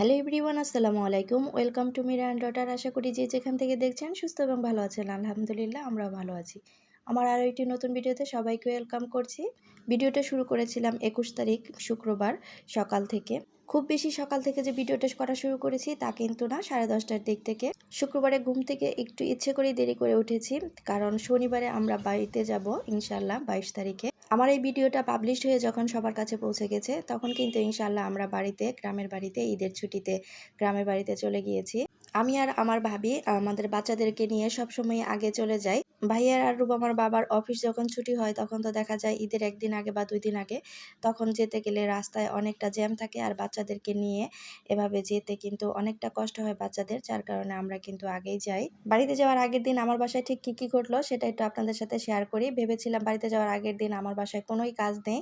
Hello everyone, আসসালামু আলাইকুম। Welcome to Mira and daughter. আশা করি যে যেখান থেকে দেখছেন সুস্থ এবং ভালো আছেন। আলহামদুলিল্লাহ আমরা ভালো আছি। আমার আরও একটি নতুন ভিডিওতে সবাইকে ওয়েলকাম করছি। ভিডিওটা শুরু করেছিলাম একুশ তারিখ, শুক্রবার সকাল থেকে। খুব বেশি সকাল থেকে যে ভিডিওটা করা শুরু করেছি তা কিন্তু না, সাড়ে দশটার দিক থেকে। শুক্রবারে ঘুম থেকে একটু ইচ্ছে করেই দেরি করে উঠেছি, কারণ শনিবারে আমরা বাড়িতে যাব ইনশাল্লাহ বাইশ তারিখে। আমার এই ভিডিওটা পাবলিশ হয়ে যখন সবার কাছে পৌঁছে গেছে, তখন কিন্তু ইনশাল্লাহ আমরা বাড়িতে, গ্রামের বাড়িতে, ঈদের ছুটিতে, গ্রামের বাড়িতে চলে গিয়েছি। আমি আর আমার ভাবি, আমাদের বাচ্চাদেরকে নিয়ে সবসময় আগে চলে যাই। ভাইয়ার আর আমার বাবার অফিস যখন ছুটি হয়, তখন তো দেখা যায় ঈদের একদিন আগে বা দুই দিন আগে, তখন যেতে গেলে রাস্তায় অনেকটা জ্যাম থাকে আর বাচ্চাদেরকে নিয়ে এভাবে যেতে কিন্তু অনেকটা কষ্ট হয় বাচ্চাদের, যার কারণে আমরা কিন্তু আগেই যাই। বাড়িতে যাওয়ার আগের দিন আমার বাসায় ঠিক কী কী ঘটলো সেটা একটু আপনাদের সাথে শেয়ার করি। ভেবেছিলাম বাড়িতে যাওয়ার আগের দিন আমার বাসায় কোনোই কাজ নেই।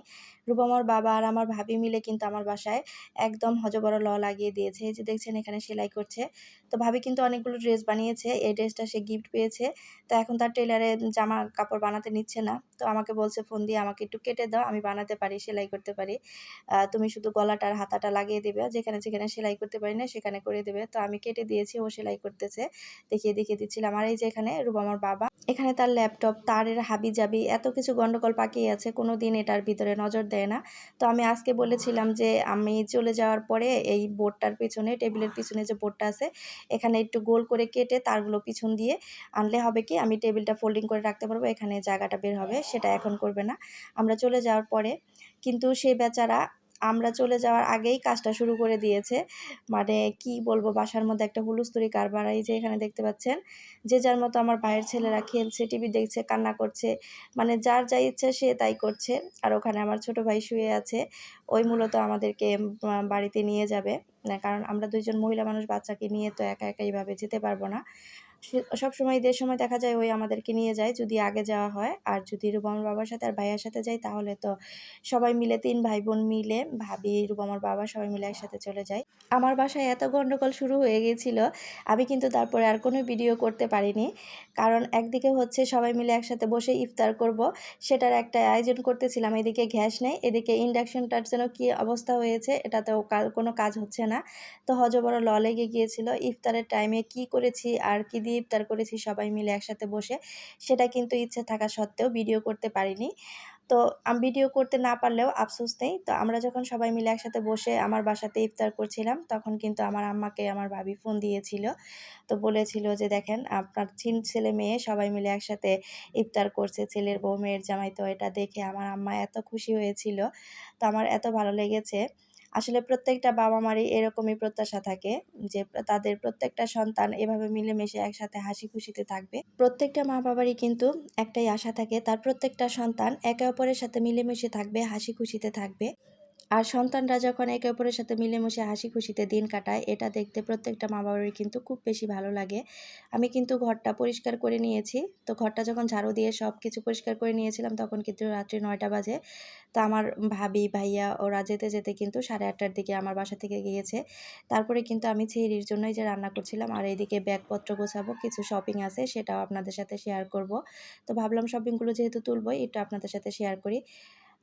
রূপমার বাবা আর আমার ভাবি মিলে কিন্তু আমার বাসায় একদম হজবড় ল লাগিয়ে দিয়েছে। যে দেখছেন এখানে সেলাই করছে। তো ভাবি কিন্তু অনেকগুলো ড্রেস বানিয়েছে। এই ড্রেসটা সে গিফট পেয়েছে। তো এখন তার টেলারে জামা কাপড় বানাতে নিচ্ছে না। তো আমাকে বলছে, ফোন দিয়ে আমাকে একটু কেটে দাও, আমি বানাতে পারি, সেলাই করতে পারি। তুমি শুধু গলাটার হাতাটা লাগিয়ে দেবে, যেখানে যেখানে সেলাই করতে পারি না, সেখানে করে দেবে। তো আমি কেটে দিয়েছি, ও সেলাই করতেছে, দেখিয়ে দেখিয়ে দিচ্ছিলাম। আর এই যে এখানে রূপমার বাবা, এখানে তার ল্যাপটপ তারের হাবি জাবি এত কিছু গন্ডগোল পাকিয়ে আছে কোনো দিন এটার ভিতরে নজর দেয় না। তো আমি আজকে বলেছিলাম যে, আমি চলে যাওয়ার পরে এই বোর্ডটার পিছনে, টেবিলের পিছনে যে বোর্ডটা আছে, এখানে একটু গোল করে কেটে তারগুলো পিছন দিয়ে আনলে হবে কি, আমি টেবিলটা ফোল্ডিং করে রাখতে পারব, এখানে জায়গাটা বের হবে, সেটা এখন করবে না। আমরা চলে যাওয়ার পরে কিন্তু সেই বেচারা আমরা চলে যাওয়ার আগেই কাজটা শুরু করে দিয়েছে। মানে কি বলব, বাসার মধ্যে একটা হুলুস্তুরি কারবার, এই যে এখানে দেখতে পাচ্ছেন, যে যার মতো আমার ভাইয়ের ছেলেরা খেলছে, টিভি দেখছে, কান্না করছে মানে যার যা ইচ্ছে সে তাই করছে। আর ওখানে আমার ছোট ভাই শুয়ে আছে, ওই মূলত আমাদেরকে বাড়িতে নিয়ে যাবে। কারণ আমরা দুইজন মহিলা মানুষ, বাচ্চাকে নিয়ে তো একা একা এইভাবে যেতে পারব না। সবসময় ঈদের সময় দেখা যায় ওই আমাদেরকে নিয়ে যায় যদি আগে যাওয়া হয়। আর যদি রুবামার বাবার সাথে আর ভাইয়ার সাথে যাই তাহলে তো সবাই মিলে, তিন ভাই বোন মিলে, ভাবি, রুবামার বাবা সবাই মিলে একসাথে চলে যায় আমার বাসায় এত গণ্ডগোল শুরু হয়ে গিয়েছিল, আমি কিন্তু তারপরে আর কোনো ভিডিও করতে পারিনি। কারণ একদিকে হচ্ছে সবাই মিলে একসাথে বসে ইফতার করব, সেটার একটা আয়োজন করতেছিলাম, এদিকে গ্যাস নেই, এদিকে ইন্ডাকশনটার যেন কী অবস্থা হয়েছে এটা এটাতেও কোনো কাজ হচ্ছে না। তো হজবড় ল লেগে গিয়েছিল, ইফতারের টাইমে কি করেছি আর কি দিয়ে ইফতার করেছি সবাই মিলে একসাথে বসে। সেটা কিন্তু ইচ্ছে থাকা সত্ত্বেও ভিডিও করতে পারিনি। তো আমি ভিডিও করতে না পারলেও আফসোস নেই। তো আমরা যখন সবাই মিলে একসাথে বসে আমার বাসাতে ইফতার করছিলাম, তখন কিন্তু আমার আম্মাকে আমার ভাবি ফোন দিয়েছিল। তো বলেছিল যে, দেখেন, আপনার চিন ছেলে মেয়ে সবাই মিলে একসাথে ইফতার করছে। ছেলের বউ, মেয়ের জামাই, তো এটা দেখে আমার আম্মা এত খুশি হয়েছিল। তো আমার এত ভালো লেগেছে। আসলে প্রত্যেকটা বাবা মারই এরকমই প্রত্যাশা থাকে যে তাদের প্রত্যেকটা সন্তান এভাবে মিলেমিশে একসাথে হাসি খুশিতে থাকবে। প্রত্যেকটা মা বাবারই কিন্তু একটাই আশা থাকে, তার প্রত্যেকটা সন্তান একে অপরের সাথে মিলেমিশে থাকবে হাসি খুশিতে থাকবে। আর সন্তানরা যখন একে অপরের সাথে মিলেমিশে হাসি খুশিতে দিন কাটায়, এটা দেখতে প্রত্যেকটা মা বাবারই কিন্তু খুব বেশি ভালো লাগে। আমি কিন্তু ঘরটা পরিষ্কার করে নিয়েছি। তো ঘরটা যখন ঝাড়ু দিয়ে সব কিছু পরিষ্কার করে নিয়েছিলাম, তখন কিন্তু রাত্রি নয়টা বাজে। তো আমার ভাবি, ভাইয়া, ওরা যেতে যেতে কিন্তু সাড়ে আটটার দিকে আমার বাসা থেকে গিয়েছে। তারপরে কিন্তু আমি ছেড়ির জন্যই যে রান্না করছিলাম, আর এইদিকে ব্যাগপত্র গোছাবো, কিছু শপিং আছে, সেটাও আপনাদের সাথে শেয়ার করব। তো ভাবলাম শপিংগুলো যেহেতু তুলবো, এটা আপনাদের সাথে শেয়ার করি।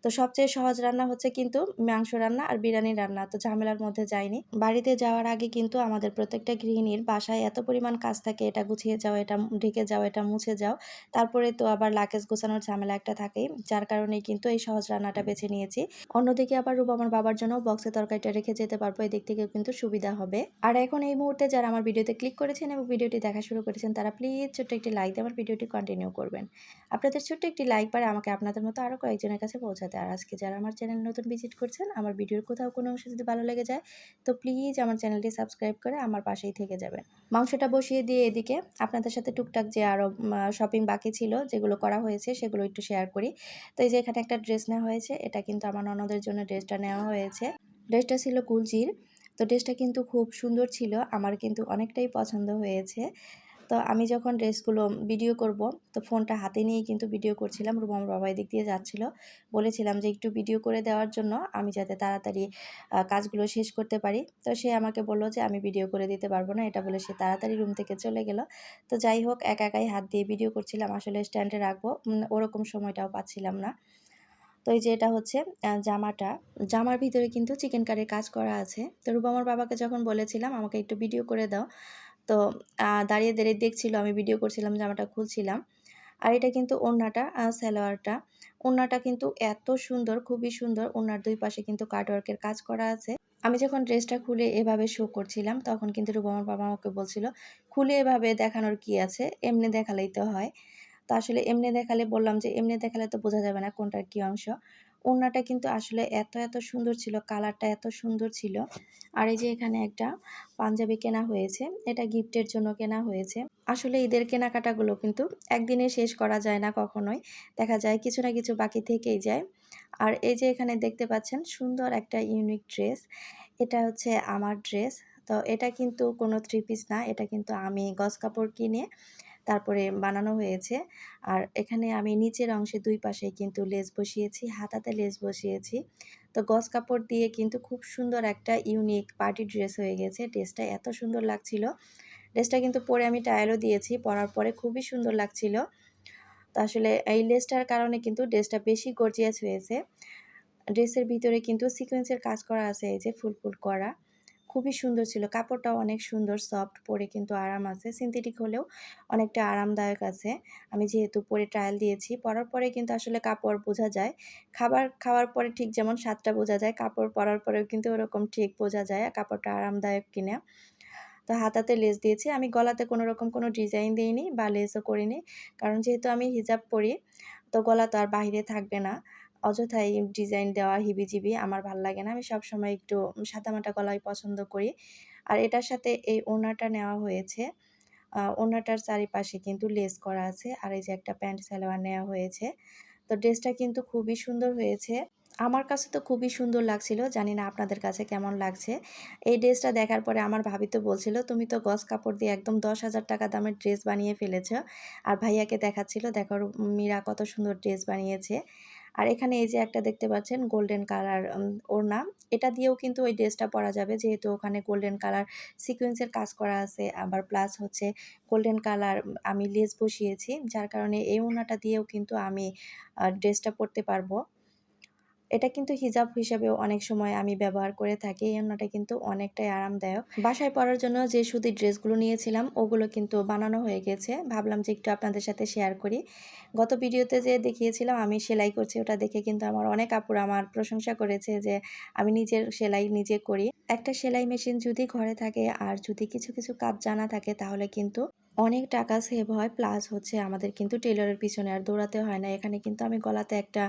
তো সবচেয়ে সহজ রান্না হচ্ছে কিন্তু মাংস রান্না আর বিরিয়ানি রান্না। তো ঝামেলার মধ্যে যায়নি বাড়িতে যাওয়ার আগে কিন্তু আমাদের প্রত্যেকটা গৃহিণীর বাসায় এত পরিমাণ কাজ থাকে, এটা গুছিয়ে যাও, এটা ঢেকে যাও, এটা মুছে যাও। তারপরে তো আবার লাকেজ গোছানোর ঝামেলা একটা থাকেই, যার কারণেই কিন্তু এই সহজ রান্নাটা বেছে নিয়েছি। অন্যদিকে আবার রূপ আমার বাবার জন্য বক্সে তরকারিটা রেখে যেতে পারব, এদিক থেকেও কিন্তু সুবিধা হবে। আর এখন এই মুহূর্তে যারা আমার ভিডিওতে ক্লিক করেছেন এবং ভিডিওটি দেখা শুরু করেছেন, তারা প্লিজ ছোট্ট একটি লাইক দিয়ে আমার ভিডিওটি কন্টিনিউ করবেন। আপনাদের ছোট্ট একটি লাইক পারে আমাকে আপনাদের মতো আরও কয়েকজনের কাছে পৌঁছাতে আর আজকে যারা আমার চ্যানেল নতুন ভিজিট করছেন, আমার ভিডিওর কোথাও কোনো অংশ যদি ভালো লেগে যায়, তো প্লিজ আমার চ্যানেলটি সাবস্ক্রাইব করে আমার পাশেই থেকে যাবেন। মাংসটা বসিয়ে দিয়ে এদিকে আপনাদের সাথে টুকটাক যে আরও শপিং বাকি ছিল, যেগুলো করা হয়েছে, সেগুলো একটু শেয়ার করি। তো এই যে এখানে একটা ড্রেস নেওয়া হয়েছে, এটা কিন্তু আমার ননদের জন্য ড্রেসটা নেওয়া হয়েছে। ড্রেসটা ছিল কুলজির তো ড্রেসটা কিন্তু খুব সুন্দর ছিল, আমার কিন্তু অনেকটাই পছন্দ হয়েছে। তো আমি যখন ড্রেসগুলো ভিডিও করব, তো ফোনটা হাতে নিয়েই কিন্তু ভিডিও করছিলাম। রুম আমার বাবা এদিক দিয়ে যাচ্ছিল। বলেছিলাম যে একটু ভিডিও করে দেওয়ার জন্য আমি যাতে তাড়াতাড়ি কাজগুলো শেষ করতে পারি। তো সে আমাকে বলল যে, আমি ভিডিও করে দিতে পারব না। এটা বলে সে তাড়াতাড়ি রুম থেকে চলে গেল। তো যাই হোক, একা একাই হাত দিয়ে ভিডিও করছিলাম। আসলে স্ট্যান্ডে রাখব ওরকম সময়টাও পাচ্ছিলাম না। তো এই যে এটা হচ্ছে জামাটা। জামার ভিতরে কিন্তু চিকেন কারির কাজ করা আছে। তো রূপমার বাবাকে যখন বলেছিলাম, আমাকে একটু ভিডিও করে দাও। তো দাঁড়িয়ে দাঁড়িয়ে দেখছিল, আমি ভিডিও করছিলাম, জামাটা খুলছিলাম। আর এটা কিন্তু ওড়নাটা সালোয়ারটা। ওড়নাটা কিন্তু এত সুন্দর, খুবই সুন্দর। ওড়নার দুই পাশে কিন্তু কাটওয়ার্কের কাজ করা আছে। আমি যখন ড্রেসটা খুলে এভাবে শো করছিলাম, তখন কিন্তু রূপমার বাবা আমাকে বলছিল, খুলে এভাবে দেখানোর কি আছে? এমনি দেখালেই তো হয়। তো আসলে এমনি দেখালে বললাম যে, এমনি দেখালে তো বোঝা যাবে না কোনটার কি অংশ। ওড়নাটা কিন্তু আসলে এত এত সুন্দর ছিল, কালারটা এত সুন্দর ছিল। আর এই যে এখানে একটা পাঞ্জাবি কেনা হয়েছে, এটা গিফটের জন্য কেনা হয়েছে। আসলে ঈদের কেনাকাটাগুলো কিন্তু একদিনে শেষ করা যায় না কখনোই, দেখা যায় কিছু না কিছু বাকি থেকেই যায়। আর এই যে এখানে দেখতে পাচ্ছেন, সুন্দর একটা ইউনিক ড্রেস এটা হচ্ছে আমার ড্রেস তো এটা কিন্তু কোনো থ্রি পিস না, এটা কিন্তু আমি গজ কাপড় কিনে তারপরে বানানো হয়েছে। আর এখানে আমি নিচের অংশে দুই পাশে কিন্তু লেস বসিয়েছি, হাতাতে লেস বসিয়েছি। তো গজ কাপড় দিয়ে কিন্তু খুব সুন্দর একটা ইউনিক পার্টি ড্রেস হয়ে গেছে। ড্রেসটা এত সুন্দর লাগছিল। ড্রেসটা কিন্তু পরে আমি ট্রায়ালও দিয়েছি, পরার পরে খুবই সুন্দর লাগছিল। তো আসলে এই লেসটার কারণে কিন্তু ড্রেসটা বেশি গর্জিয়াস হয়েছে। ড্রেসের ভিতরে কিন্তু সিকোয়েন্সের কাজ করা আছে, এই যে ফুল ফুল করা। খুবই সুন্দর ছিল। কাপড়টাও অনেক সুন্দর সফট পরে কিন্তু আরাম আছে। সিনথেটিক হলেও অনেকটা আরামদায়ক আছে। আমি যেহেতু পরে ট্রায়াল দিয়েছি, পরার পরে কিন্তু আসলে কাপড় বোঝা যায়। খাবার খাওয়ার পরে ঠিক যেমন স্বাদটা বোঝা যায়, কাপড় পরার পরেও কিন্তু ওরকম ঠিক বোঝা যায় কাপড়টা আরামদায়ক কিনা। তো হাতাতে লেস দিয়েছি। আমি গলাতে কোনো রকম কোনো ডিজাইন দিইনি বা লেসও করিনি। কারণ যেহেতু আমি হিজাব পরি, তো গলা তো আর বাহিরে থাকবে না। অযথাই ডিজাইন দেওয়া হিবিজিবি আমার ভালো লাগে না। আমি সবসময় একটু সাদামাটা গলায় পছন্দ করি। আর এটার সাথে এই ওড়নাটা নেওয়া হয়েছে। আহ, ওড়নাটার চারিপাশে কিন্তু লেস করা আছে আর এই যে একটা প্যান্ট সালোয়ার নেওয়া হয়েছে। তো ড্রেসটা কিন্তু খুবই সুন্দর হয়েছে। আমার কাছে তো খুবই সুন্দর লাগছিল। জানি না আপনাদের কাছে কেমন লাগছে। এই ড্রেসটা দেখার পরে আমার ভাবি তো বলছিল তুমি তো গস কাপড় দিয়ে একদম দশ হাজার টাকা দামের ড্রেস বানিয়ে ফেলেছ। আর ভাইয়াকে দেখাচ্ছিল দেখো মীরা কত সুন্দর ড্রেস বানিয়েছে। আর এখানে এই যে একটা দেখতে পাচ্ছেন গোল্ডেন কালার ওড়না। এটা দিয়েও কিন্তু ওই ড্রেসটা পরা যাবে, যেহেতু ওখানে গোল্ডেন কালার সিকোয়েন্সের কাজ করা আছে। আবার প্লাস হচ্ছে গোল্ডেন কালার আমি লেস বসিয়েছি, যার কারণে এই ওড়নাটা দিয়েও কিন্তু আমি ড্রেসটা পরতে পারব। এটা কিন্তু হিজাব হিসাবেও অনেক সময় আমি ব্যবহার করে থাকি, এই ওড়নাটা কিন্তু অনেকটাই আরামদায়ক। বাসায় পরার জন্য যে সুতির ড্রেসগুলো নিয়েছিলাম, ওগুলো কিন্তু বানানো হয়ে গেছে। ভাবলাম যে একটু আপনাদের সাথে শেয়ার করি। গত ভিডিওতে যে দেখিয়েছিলাম, আমি সেলাই করছি, ওটা দেখে কিন্তু আমার অনেক আপুর আমার প্রশংসা করেছে যে আমি নিজের সেলাই নিজে করি। একটা সেলাই মেশিন যদি ঘরে থাকে আর যদি কিছু কিছু কাজ জানা থাকে, তাহলে কিন্তু অনেক টাকা সেভ হয় প্লাস হচ্ছে আমাদের কিন্তু টেলরের পিছনে আর দৌড়াতে হয় না। এখানে কিন্তু আমি গলাতে একটা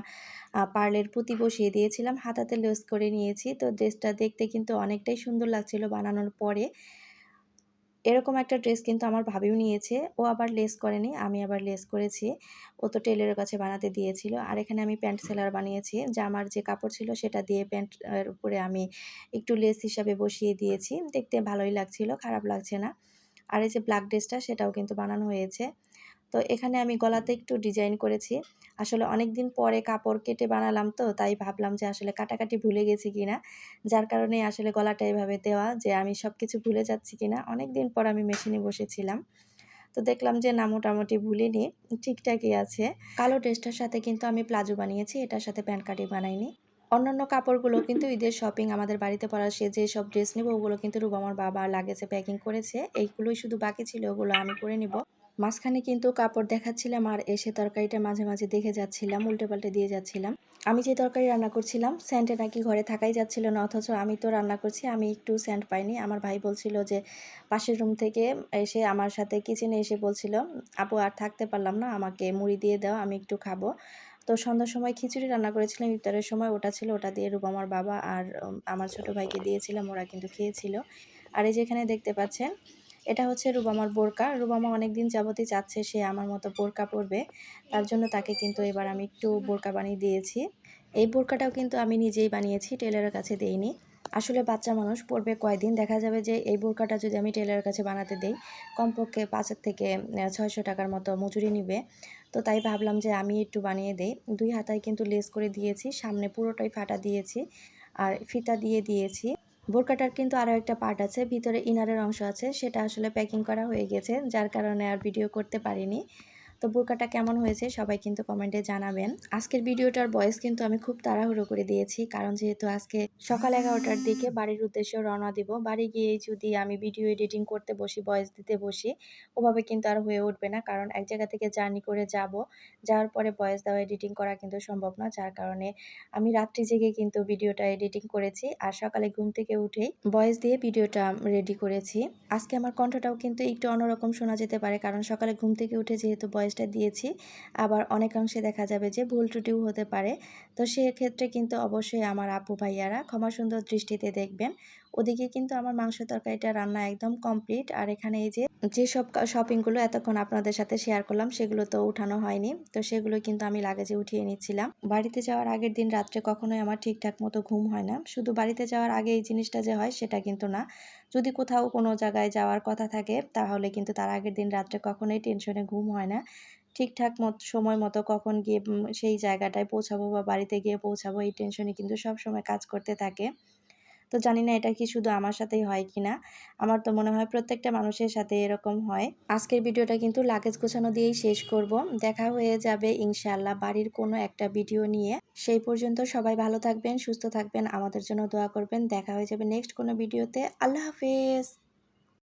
পার্লের পুঁতি বসিয়ে দিয়েছিলাম। হাতাতে লেস করে নিয়েছি। তো ড্রেসটা দেখতে কিন্তু অনেকটাই সুন্দর লাগছিল বানানোর পরে। এরকম একটা ড্রেস কিন্তু আমার ভাবিও নিয়েছে। ও আবার লেস করেনি, আমি আবার লেস করেছি। ও তো টেলারের কাছে বানাতে দিয়েছিল। আর এখানে আমি প্যান্ট সেলার বানিয়েছি। জামার যে কাপড় ছিল সেটা দিয়ে প্যান্টের উপরে আমি একটু লেস হিসাবে বসিয়ে দিয়েছি। দেখতে ভালোই লাগছিল, খারাপ লাগছে না। আর এই যে ব্ল্যাক ড্রেসটা সেটাও কিন্তু বানানো হয়েছে। তো এখানে আমি গলাতে একটু ডিজাইন করেছি। আসলে অনেক দিন পরে কাপড় কেটে বানালাম তো, তাই ভাবলাম যে আসলে কাটাকাটি ভুলে গেছি কিনা। যার কারণে আসলে গলাটা এভাবে দেওয়া যে আমি সব কিছু ভুলে যাচ্ছি কিনা অনেক দিন পর আমি মেশিনে বসেছিলাম। তো দেখলাম যে না, মোটামুটি ভুলিনি ঠিকঠাকই আছে। কালো ড্রেসটার সাথে কিন্তু আমি প্লাজো বানিয়েছি, এটার সাথে প্যান্ট কাটিং বানাইনি। অন্যান্য কাপড়গুলো কিন্তু ঈদের শপিং আমাদের বাড়িতে পরা সে যে সব ড্রেস নেব, ওগুলো কিন্তু রুবামার বাবা লাগেছে প্যাকিং করেছে। এইগুলোই শুধু বাকি ছিল, ওগুলো আমি করে নিব। মাঝখানে কিন্তু কাপড় দেখাচ্ছিলাম আর এসে তরকারিটা মাঝে মাঝে দেখে যাচ্ছিলাম উল্টে পাল্টে দিয়ে যাচ্ছিলাম। আমি যে তরকারি রান্না করছিলাম স্যান্ডে নাকি ঘরে থাকাই যাচ্ছিল না, অথচ আমি তো রান্না করছি, আমি একটু স্যান্ড পাইনি। আমার ভাই বলছিল যে পাশের রুম থেকে এসে আমার সাথে কিচেনে এসে বলছিল, আপু, আর থাকতে পারলাম না, আমাকে মুড়ি দিয়ে দাও, আমি একটু খাব। তো সন্ধ্যার সময় খিচুড়ি রান্না করেছিলাম, ইফতারের সময় ওটা ছিল, ওটা দিয়ে রুবামার বাবা আর আমার ছোট ভাইকে দিয়েছিলাম, ওরা কিন্তু খেয়েছিল। আর এই যেখানে দেখতে পাচ্ছেন, এটা হচ্ছে রুবামার বোরকা। রুবামা অনেক দিন যাবতই চাচ্ছে সে আমার মতো বোরকা পরবে। তার জন্য তাকে কিন্তু এবার আমি একটু বোরকা বানিয়ে দিয়েছি। এই বোরকাটাও কিন্তু আমি নিজেই বানিয়েছি টেলারের কাছে দেইনি। আসলে বাচ্চা মানুষ পড়বে কয়দিন? দেখা যাবে যে এই বোরকাটা যদি আমি টেলারের কাছে বানাতে দেই, কমপক্ষে পাঁচের থেকে ছয়শো টাকার মতো মজুরি নিবে। তো তাই ভাবলাম যে আমি একটু বানিয়ে দেই। দুই হাতায় কিন্তু লেস করে দিয়েছি, সামনে পুরোটাই ফাটা দিয়েছি, আর ফিতা দিয়ে দিয়েছি। বোরকাটার কিন্তু আরও একটা পার্ট আছে, ভিতরে ইনারের অংশ আছে, সেটা আসলে প্যাকিং করা হয়ে গেছে, যার কারণে আর ভিডিও করতে পারিনি। তো বোরকাটা কেমন হয়েছে সবাই কিন্তু কমেন্টে জানাবেন। আজকের ভিডিওটার বয়স কিন্তু আমি খুব তাড়াহুড়ো করে দিয়েছি, কারণ যেহেতু আজকে সকাল এগারোটার দিকে বাড়ির উদ্দেশ্যে রওনা দিব। বাড়ি গিয়ে যদি আমি ভিডিও এডিটিং করতে বসি ভয়েস দিতে বসি, ওভাবে কিন্তু আর হয়ে উঠবে না, কারণ এক জায়গা থেকে জার্নি করে যাব। যাওয়ার পরে ভয়েস দেওয়া এডিটিং করা কিন্তু সম্ভব না, যার কারণে আমি রাত্রি জেগে কিন্তু ভিডিওটা এডিটিং করেছি আর সকালে ঘুম থেকে উঠেই ভয়েস দিয়ে ভিডিওটা রেডি করেছি। আজকে আমার কণ্ঠটাও কিন্তু একটু অন্যরকম শোনা যেতে পারে, কারণ সকালে ঘুম থেকে উঠে যেহেতু ভয়েসটা দিয়েছি। আবার অনেকাংশে দেখা যাবে যে ভুল ত্রুটিও হতে পারে। তো সেক্ষেত্রে কিন্তু অবশ্যই আমার আপু ভাইয়ারা ক্ষমা সুন্দর দৃষ্টিতে দেখবেন। ওদিকে কিন্তু আমার মাংস তরকারিটা রান্না একদম কমপ্লিট। আর এখানে এই যে যেসব শপিংগুলো এতক্ষণ আপনাদের সাথে শেয়ার করলাম, সেগুলো তো উঠানো হয়নি। তো সেগুলো কিন্তু আমি লাগেজে উঠিয়ে নিচ্ছিলাম। বাড়িতে যাওয়ার আগের দিন রাত্রে কখনোই আমার ঠিকঠাক মতো ঘুম হয় না। শুধু বাড়িতে যাওয়ার আগে এই জিনিসটা যে হয়, সেটা কিন্তু না। যদি কোথাও কোনো জায়গায় যাওয়ার কথা থাকে, তাহলে কিন্তু তার আগের দিন রাত্রে কখনোই টেনশনে ঘুম হয় না। ঠিকঠাক মতো, সময় মতো কখন গিয়ে সেই জায়গাটায় পৌঁছাবো বা বাড়িতে গিয়ে পৌঁছাবো, এই টেনশনে কিন্তু সব সময় কাজ করতে থাকে। তো জানি না এটা কি শুধু আমার সাথেই হয় কি না। আমার তো মনে হয় প্রত্যেকটা মানুষের সাথে এরকম হয়। আজকের ভিডিওটা কিন্তু লাগেজ গোছানো দিয়েই শেষ করব। দেখা হয়ে যাবে ইনশাআল্লাহ বাড়ির কোনো একটা ভিডিও নিয়ে। সেই পর্যন্ত সবাই ভালো থাকবেন, সুস্থ থাকবেন, আমাদের জন্য দোয়া করবেন। দেখা হয়ে যাবে নেক্সট কোনো ভিডিওতে আল্লাহ হাফেজ।